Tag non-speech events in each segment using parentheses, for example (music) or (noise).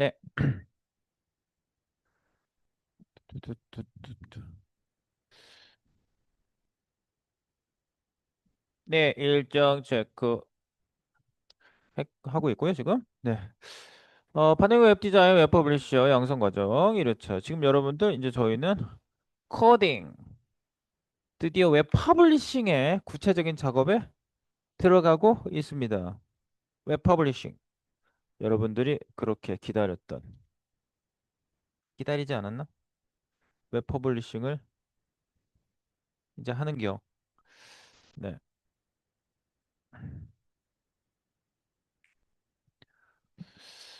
네. 네, 일정 체크 해- 하고 있고요, 지금. 네. 어, 반응 웹 디자인, 웹 퍼블리셔 양성 과정 이렇죠. 지금 여러분들 이제 저희는 코딩, 드디어 웹 퍼블리싱의 구체적인 작업에 들어가고 있습니다. 웹 퍼블리싱. 여러분들이 그렇게 기다렸던 기다리지 않았나? 웹 퍼블리싱을 이제 하는겨. 네.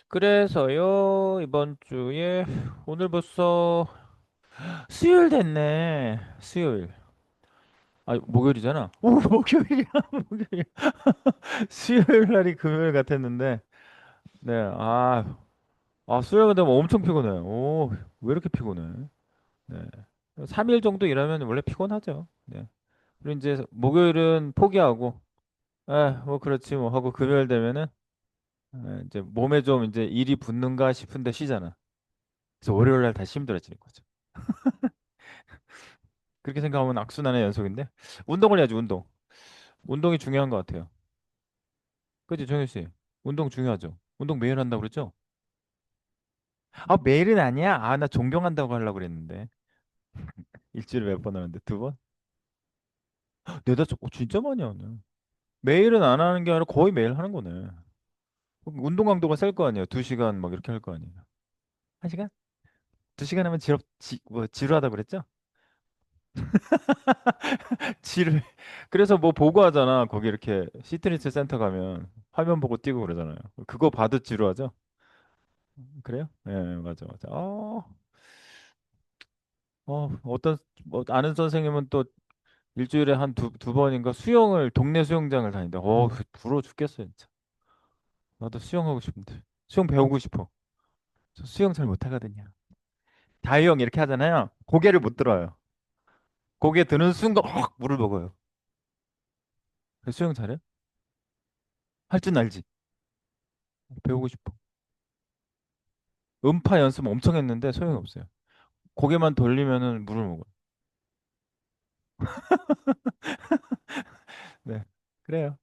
그래서요, 이번 주에 오늘 벌써 수요일 됐네. 수요일. 아, 목요일이잖아. 오, 목요일이야. 목요일. (laughs) 수요일 날이 금요일 같았는데. 네. 아, 아, 수요일 되면 엄청 피곤해. 오, 왜 이렇게 피곤해? 네. 3일 정도 일하면 원래 피곤하죠. 네. 그리고 이제 목요일은 포기하고, 에, 뭐 그렇지 뭐 하고 금요일 되면은 에, 이제 몸에 좀 이제 일이 붙는가 싶은데 쉬잖아. 그래서 월요일 날 다시 힘들어지는 거죠. (laughs) 그렇게 생각하면 악순환의 연속인데 운동을 해야지 운동. 운동이 중요한 것 같아요. 그지 정현 씨? 운동 중요하죠. 운동 매일 한다고 그랬죠? 아 매일은 아니야. 아 나 존경한다고 하려고 그랬는데 (laughs) 일주일에 몇 번 하는데 두 번? 저, 어, 진짜 많이 하네. 매일은 안 하는 게 아니라 거의 매일 하는 거네. 그럼 운동 강도가 셀 거 아니야. 두 시간 막 이렇게 할 거 아니야. 한 시간? 두 시간 하면 지럽 지, 뭐 지루하다 그랬죠? (laughs) 지루. 그래서 뭐 보고 하잖아. 거기 이렇게 시트니스 센터 가면 화면 보고 뛰고 그러잖아요. 그거 봐도 지루하죠? 그래요? 예, 맞아, 맞아. 어, 어, 어떤, 뭐, 아는 선생님은 또 일주일에 한 두, 두 번인가 수영을, 동네 수영장을 다닌다. 어, 그 부러워 죽겠어요, 진짜. 나도 수영하고 싶은데. 수영 배우고 싶어. 저 수영 잘 못하거든요. 다이형 이렇게 하잖아요. 고개를 못 들어요. 고개 드는 순간 확 물을 먹어요. 그래서 수영 잘해? 할 줄 알지? 배우고 싶어. 음파 연습 엄청 했는데 소용이 없어요. 고개만 돌리면은 물을 먹어요. (laughs) 네. 그래요.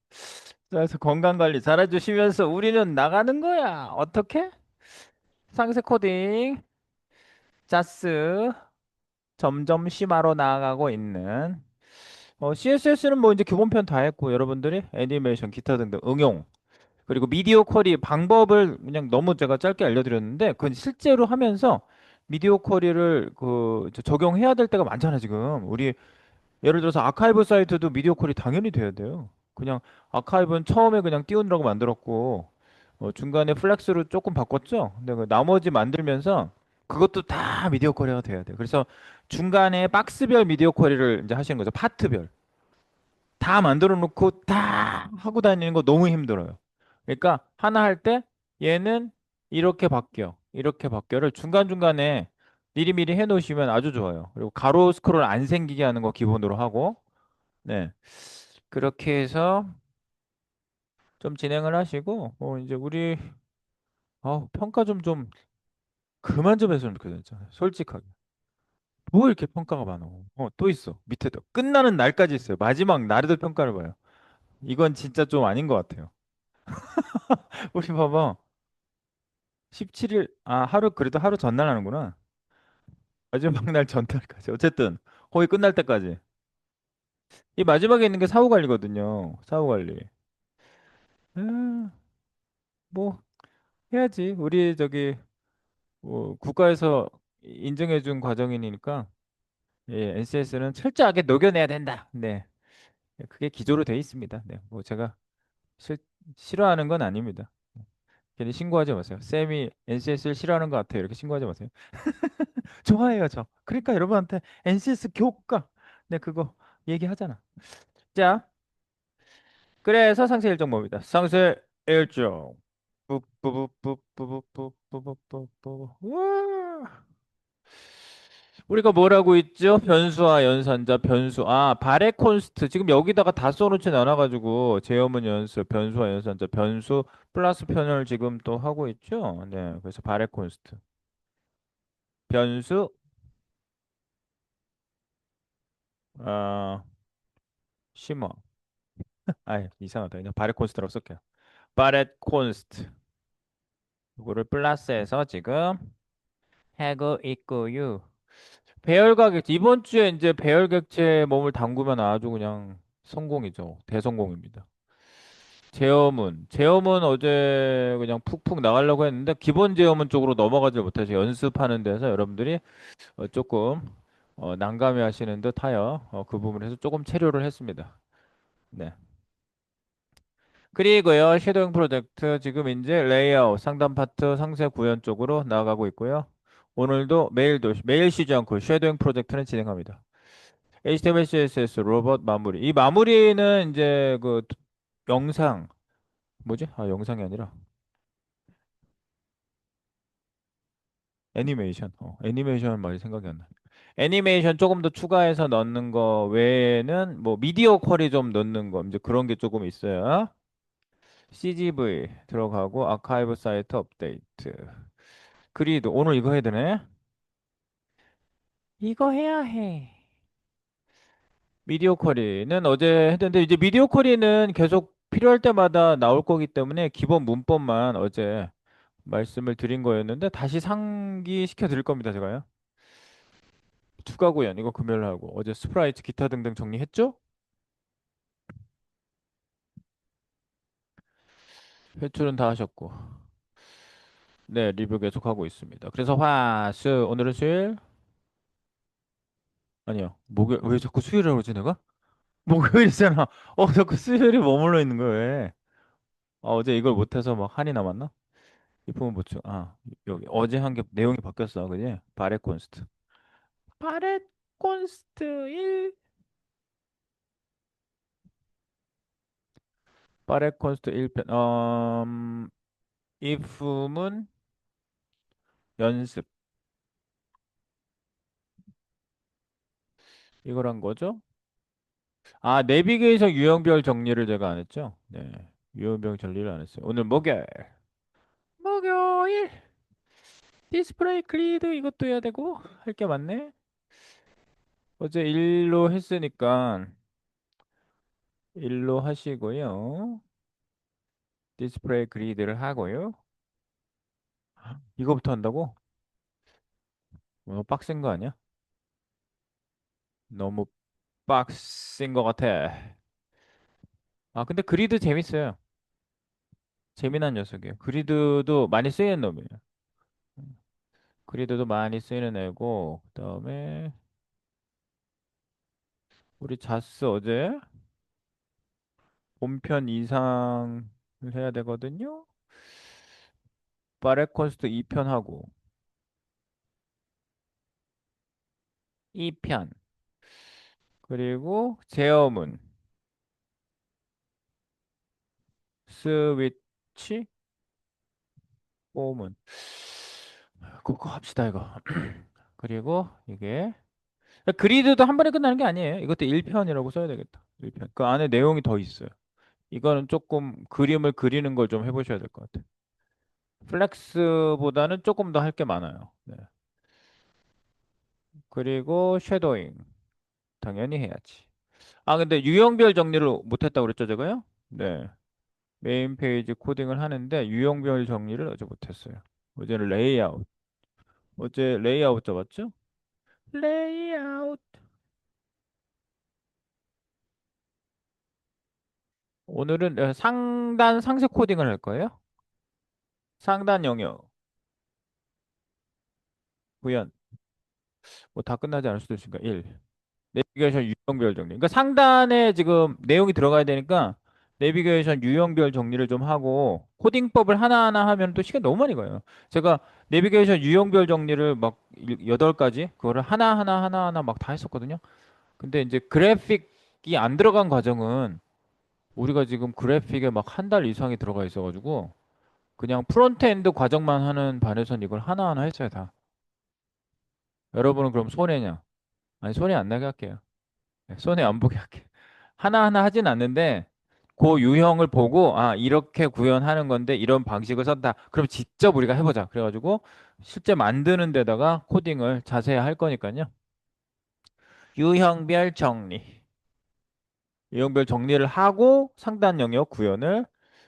그래서 건강 관리 잘 해주시면서 우리는 나가는 거야. 어떻게? 상세 코딩, 자스, 점점 심화로 나아가고 있는. 어, CSS는 뭐 이제 기본편 다 했고, 여러분들이 애니메이션, 기타 등등 응용, 그리고 미디어 쿼리 방법을 그냥 너무 제가 짧게 알려드렸는데, 그건 실제로 하면서 미디어 쿼리를 그 저- 적용해야 될 때가 많잖아, 지금. 우리 예를 들어서 아카이브 사이트도 미디어 퀄이 당연히 돼야 돼요. 그냥 아카이브는 처음에 그냥 띄우느라고 만들었고 어, 중간에 플렉스로 조금 바꿨죠. 근데 그 나머지 만들면서 그것도 다 미디어 퀄리가 돼야 돼요. 그래서 중간에 박스별 미디어 퀄리를 이제 하시는 거죠. 파트별. 다 만들어 놓고 다 하고 다니는 거 너무 힘들어요. 그러니까 하나 할 때 얘는 이렇게 바뀌어. 이렇게 바뀌어를 중간중간에 미리미리 해 놓으시면 아주 좋아요. 그리고 가로 스크롤 안 생기게 하는 거 기본으로 하고 네. 그렇게 해서 좀 진행을 하시고 어 이제 우리 어 평가 좀좀 그만 좀 했으면 좋겠어요. 솔직하게. 뭐 이렇게 평가가 많어. 어, 또 있어. 밑에도. 끝나는 날까지 있어요. 마지막 날에도 평가를 봐요. 이건 진짜 좀 아닌 것 같아요. (laughs) 우리 봐봐. 17일, 아, 하루, 그래도 하루 전날 하는구나. 마지막 날 전날까지. 어쨌든, 거의 끝날 때까지. 이 마지막에 있는 게 사후 관리거든요. 사후 관리. 음, 뭐, 해야지. 우리 저기, 뭐, 국가에서 인정해준 과정이니까, 예, NCS는 철저하게 녹여내야 된다. 네. 그게 기조로 돼 있습니다. 네. 뭐, 제가 실, 싫어하는 건 아닙니다. 괜히 신고하지 마세요. 쌤이 NCS를 싫어하는 것 같아요. 이렇게 신고하지 마세요. (laughs) 좋아해요, 저. 그러니까 여러분한테 NCS 교과. 네, 그거 얘기하잖아. 자, 그래서 상세 일정 뭡니다. 상세 일정. 우리가 뭐라고 있죠? 변수와 연산자, 변수. 아, 발의 콘스트. 지금 여기다가 다 써놓진 않아가지고 제어문 연수, 변수와 연산자, 변수 플러스 편을 지금 또 하고 있죠? 네, 그래서 바레 콘스트. 변수 아, 심어. (laughs) 아, 이상하다. 그냥 바레 콘스트라고 쓸게요. 바레 콘스트. 이거를 플러스해서 지금 하고 있고요. 배열가격제. 이번 주에 이제 배열객체에 몸을 담그면 아주 그냥 성공이죠. 대성공입니다. 제어문. 제어문 어제 그냥 푹푹 나가려고 했는데 기본 제어문 쪽으로 넘어가지 못해서 연습하는 데서 여러분들이 어, 조금 어, 난감해 하시는 듯 하여 어, 그 부분에서 조금 체류를 했습니다. 네. 그리고요, 쉐도잉 프로젝트 지금 이제 레이아웃 상단 파트 상세 구현 쪽으로 나아가고 있고요. 오늘도 매일도 매일 쉬지 않고 쉐도잉 프로젝트는 진행합니다. HTML, CSS, 로봇 마무리. 이 마무리는 이제 그 영상 뭐지? 아, 영상이 아니라 애니메이션. 어, 애니메이션 말이 생각이 안 나. 애니메이션 조금 더 추가해서 넣는 거 외에는 뭐 미디어 쿼리 좀 넣는 거 이제 그런 게 조금 있어요. CGV 들어가고 아카이브 사이트 업데이트. 그리드 오늘 이거 해야 되네. 이거 해야 해. 미디어 쿼리는 어제 했는데 이제 미디어 쿼리는 계속 필요할 때마다 나올 거기 때문에 기본 문법만 어제 말씀을 드린 거였는데 다시 상기시켜 드릴 겁니다, 제가요. 추가 구현 이거 금요일 하고 어제 스프라이트 기타 등등 정리했죠? 회출은 다 하셨고. 네, 리뷰 계속하고 있습니다. 그래서 화, 수, 오늘은 수요일? 아니요. 목요일, 왜 자꾸 수요일이라고 그러지, 내가? 목요일이잖아. 어, 자꾸 수요일이 머물러 있는 거야, 왜? 아, 어제 이걸 못해서 막 한이 남았나? 이품은 보충. 아, 여기 어제 한 게 내용이 바뀌었어, 그지? 바레 콘스트. 바레 콘스트 1. 바레 콘스트 1편. 음, 이품은 연습. 한 거죠? 아, 내비게이션 유형별 정리를 제가 안 했죠? 네. 유형별 정리를 안 했어요. 오늘 목요일. 목요일. 디스플레이 클리드 이것도 해야 되고 할 게 많네. 어제 일로 했으니까 일로 하시고요. 디스플레이 그리드를 하고요. 이거부터 한다고? 너무 빡센 거 아니야? 너무 빡센 거 같아. 아, 근데 그리드 재밌어요. 재미난 녀석이에요. 그리드도 많이 쓰이는 놈이에요. 그리드도 많이 쓰이는 애고, 그다음에 우리 자스 어제 본편 이상을 해야 되거든요. 바레콘스트 2편 하고. 2편. 그리고 제어문. 스위치. 오문. 그거 합시다 이거. (clears throat) 그리고 이게 그리드도 한 번에 끝나는 게 아니에요. 이것도 1편이라고 써야 되겠다. 1편. 그 안에 내용이 더 있어요 이거는 조금 그림을 그리는 걸 좀 해보셔야 될 것 같아요 플렉스보다는 조금 더 할 게 많아요 네. 그리고 쉐도잉 당연히 해야지 아 근데 유형별 정리를 못했다고 그랬죠 제가요? 네 메인 페이지 코딩을 하는데 유형별 정리를 어제 못했어요. 어제는 레이아웃. 어제 레이아웃 잡았죠? 레이아웃. 오늘은 어, 상단 상세 코딩을 할 거예요. 상단 영역. 구현. 뭐 다 끝나지 않을 수도 있으니까 1. 내비게이션 유형별 정리. 그러니까 상단에 지금 내용이 들어가야 되니까 내비게이션 유형별 정리를 좀 하고 코딩법을 하나하나 하면 또 시간 너무 많이 가요. 제가 내비게이션 유형별 정리를 막 여덟 가지 그거를 하나하나 하나하나 막 다 했었거든요. 근데 이제 그래픽이 안 들어간 과정은 우리가 지금 그래픽에 막 한 달 이상이 들어가 있어가지고 그냥 프론트엔드 과정만 하는 반에선 이걸 하나하나 했어요 다. 여러분은 그럼 손해냐? 아니, 손해 안 나게 할게요. 네, 손해 안 보게 할게요. (laughs) 하나하나 하진 않는데, 그 유형을 보고, 아, 이렇게 구현하는 건데, 이런 방식을 썼다. 그럼 직접 우리가 해보자. 그래가지고, 실제 만드는 데다가 코딩을 자세히 할 거니까요. 유형별 정리. 유형별 정리를 하고 상단 영역 구현을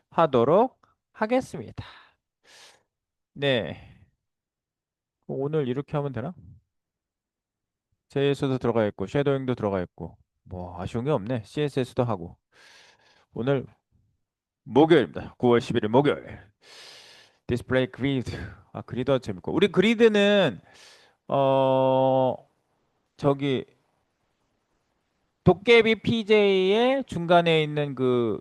하도록 하겠습니다. 네. 오늘 이렇게 하면 되나? JS도 들어가 있고, 섀도잉도 들어가 있고, 뭐 아쉬운 게 없네. CSS도 하고. 오늘 목요일입니다. 9월 11일 목요일. 디스플레이 그리드. 아, 그리드 재밌고. 우리 그리드는 어 저기 도깨비 PJ의 중간에 있는 그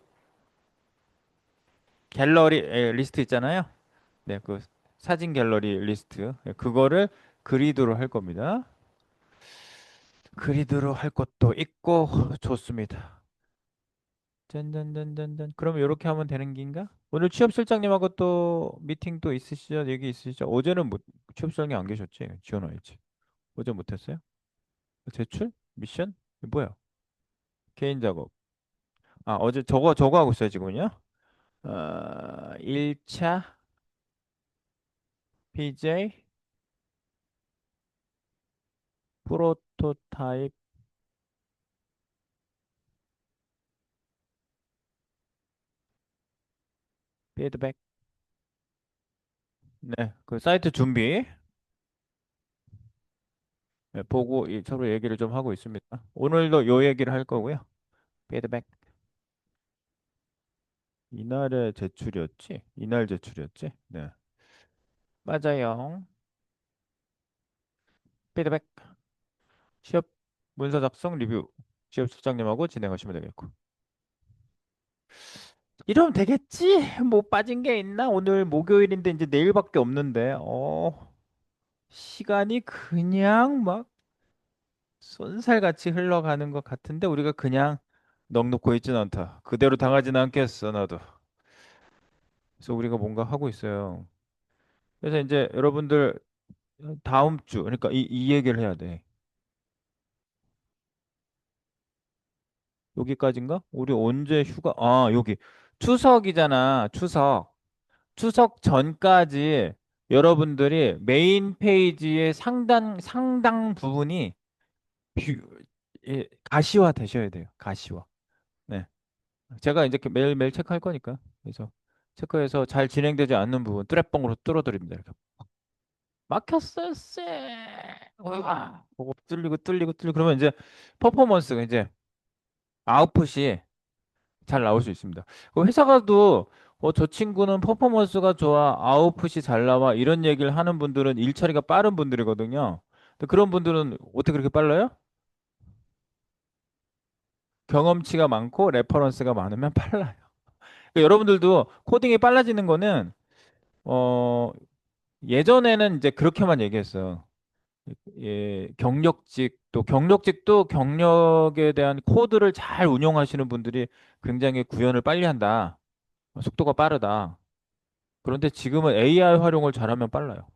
갤러리 에, 리스트 있잖아요. 네, 그 사진 갤러리 리스트. 네, 그거를 그리드로 할 겁니다. 그리드로 할 것도 있고 좋습니다. 짠짠짠짠짠. 그러면 이렇게 하면 되는 긴가? 오늘 취업 실장님하고 또 미팅 또 있으시죠? 얘기 있으시죠? 어제는 못, 취업 실장님 안 계셨지? 지원 와야지. 어제 못했어요? 제출? 미션? 뭐야? 개인 작업. 아, 어제 저거, 저거 하고 있어요, 지금은요? 어, 1차 PJ 프로토타입 피드백. 네, 그 사이트 준비. 네, 보고 이- 서로 얘기를 좀 하고 있습니다. 오늘도 요 얘기를 할 거고요. 피드백. 이날의 제출이었지? 이날 제출이었지? 네. 맞아요. 피드백. 취업 문서 작성 리뷰. 취업 실장님하고 진행하시면 되겠고. 이러면 되겠지? 뭐 빠진 게 있나? 오늘 목요일인데 이제 내일밖에 없는데. 어, 시간이 그냥 막 쏜살같이 흘러가는 것 같은데 우리가 그냥 넋 놓고 있진 않다. 그대로 당하진 않겠어, 나도. 그래서 우리가 뭔가 하고 있어요. 그래서 이제 여러분들 다음 주, 그러니까 이, 이 얘기를 해야 돼. 여기까지인가? 우리 언제 휴가? 아, 여기. 추석이잖아. 추석. 추석 전까지 여러분들이 메인 페이지의 상당, 상당 부분이 뷰- 예, 가시화 되셔야 돼요. 가시화. 네. 제가 이제 매일매일 체크할 거니까. 그래서 체크해서 잘 진행되지 않는 부분 뚜레뻥으로 뚫어드립니다. 이렇게. 막혔어요, 쎄. 와. 그거 뚫리고 뚫리고 뚫리고 그러면 이제 퍼포먼스가 이제 아웃풋이 잘 나올 수 있습니다. 그 회사가도 어, 저 친구는 퍼포먼스가 좋아, 아웃풋이 잘 나와 이런 얘기를 하는 분들은 일 처리가 빠른 분들이거든요. 그런 분들은 어떻게 그렇게 빨라요? 경험치가 많고 레퍼런스가 많으면 빨라요. 그러니까 여러분들도 코딩이 빨라지는 거는 어, 예전에는 이제 그렇게만 얘기했어요. 예, 경력직 또 경력직도 경력에 대한 코드를 잘 운용하시는 분들이 굉장히 구현을 빨리 한다. 속도가 빠르다. 그런데 지금은 AI 활용을 잘하면 빨라요.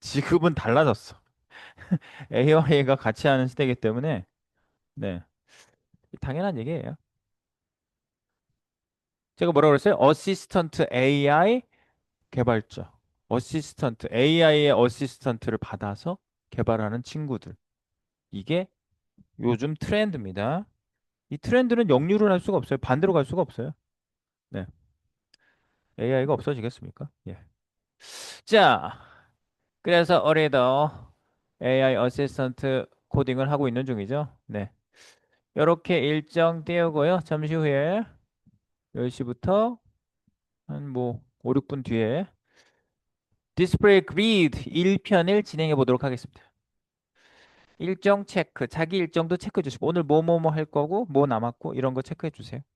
지금은 달라졌어. (laughs) AI가 같이 하는 시대이기 때문에 네. 당연한 얘기예요. 제가 뭐라고 그랬어요? 어시스턴트 AI 개발자. 어시스턴트 AI의 어시스턴트를 받아서 개발하는 친구들. 이게 요즘 트렌드입니다. 이 트렌드는 역류를 할 수가 없어요. 반대로 갈 수가 없어요. 네. AI가 없어지겠습니까? 예. 자, 그래서 올해도 AI 어시스턴트 코딩을 하고 있는 중이죠. 네. 이렇게 일정 띄우고요. 잠시 후에 10시부터 한 뭐 5, 6분 뒤에 디스플레이 그리드 1편을 진행해 보도록 하겠습니다. 일정 체크, 자기 일정도 체크해 주시고 오늘 뭐 뭐 뭐 할 거고 뭐 남았고 이런 거 체크해 주세요. 네.